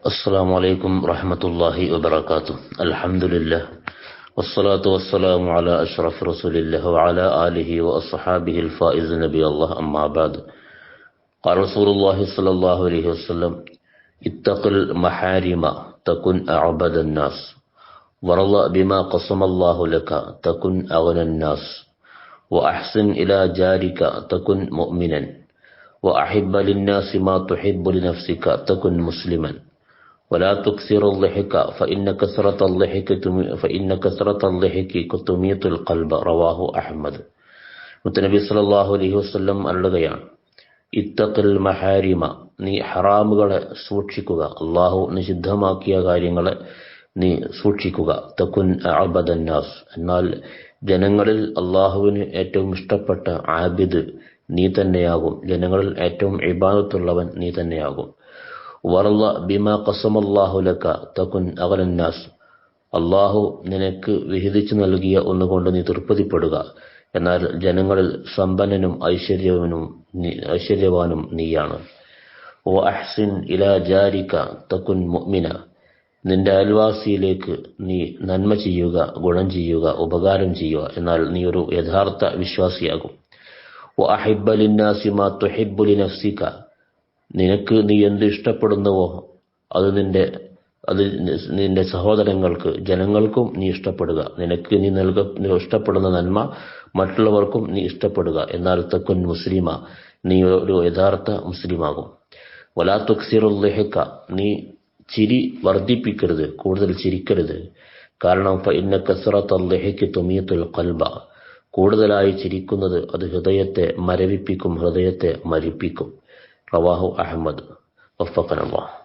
السلام عليكم ورحمة الله وبركاته. الحمد لله. والصلاة والسلام على أشرف رسول الله وعلى آله وأصحابه الفائز نبي الله. أما بعد. قال رسول الله صلى الله عليه وسلم اتق المحارم تكن أعبد الناس. ورضى بما قسم الله لك تكن أغنى الناس. وأحسن إلى جارك تكن مؤمنا. وأحب للناس ما تحب لنفسك تكن مسلما. ولا تكثر الضحك فإن كثرة الضحك فإن كثرة الضحك تميت القلب رواه أحمد മുത്തനബി സല്ലല്ലാഹു അലൈഹി വസല്ലം അരുളുകയാണ് ഇത്തഖിൽ മഹാരിമ നീ ഹറാമുകളെ സൂക്ഷിക്കുക അള്ളാഹു നിഷിദ്ധമാക്കിയ കാര്യങ്ങളെ നീ സൂക്ഷിക്കുക തക്കുൻ അബദന്നാസ് എന്നാൽ ജനങ്ങളിൽ അള്ളാഹുവിന് ഏറ്റവും ഇഷ്ടപ്പെട്ട ആബിദ് നീ തന്നെയാകും ജനങ്ങളിൽ ഏറ്റവും ഇബാദത്തുള്ളവൻ നീ തന്നെയാകും വറല്ല ബിമ കസമല്ലാഹുലക്ക തകുൻ അഗലന്നാസ് അള്ളാഹു നിനക്ക് വിഹിതിച്ചു നൽകിയ ഒന്നുകൊണ്ട് നീ തൃപ്തിപ്പെടുക. എന്നാൽ ജനങ്ങളിൽ സമ്പന്നനും ഐശ്വര്യവനും ഐശ്വര്യവാനും നീയാണ്. ഓ അഹ്സിൻ ഇലാ ജാരിക തകുൻ മുഅ്മിന. നിന്റെ അയൽവാസിയിലേക്ക് നീ നന്മ ചെയ്യുക ഗുണം ചെയ്യുക ഉപകാരം ചെയ്യുക. എന്നാൽ നീ ഒരു യഥാർത്ഥ വിശ്വാസിയാകും. ഓ അഹിബലിന്നാസി മാ തുഹിബ്ബു നഫ്സിക നിനക്ക് നീ എന്ത് ഇഷ്ടപ്പെടുന്നുവോ അത് നിന്റെ അത് നിന്റെ സഹോദരങ്ങൾക്ക് ജനങ്ങൾക്കും നീ ഇഷ്ടപ്പെടുക. നിനക്ക് നീ നൽക ഇഷ്ടപ്പെടുന്ന നന്മ മറ്റുള്ളവർക്കും നീ ഇഷ്ടപ്പെടുക. എന്നാൽ തക്കുൻ മുസ്ലിമ നീ ഒരു യഥാർത്ഥ മുസ്ലിമാകും. വലാ നീ ചിരി വർദ്ധിപ്പിക്കരുത് കൂടുതൽ ചിരിക്കരുത്. കാരണം ഇന്ന കസറത്തല്ലഹയ്ക്ക് തുമിയത്തുൽ കൽബ കൂടുതലായി ചിരിക്കുന്നത് അത് ഹൃദയത്തെ മരവിപ്പിക്കും ഹൃദയത്തെ മരിപ്പിക്കും. رواه أحمد. وفقنا الله.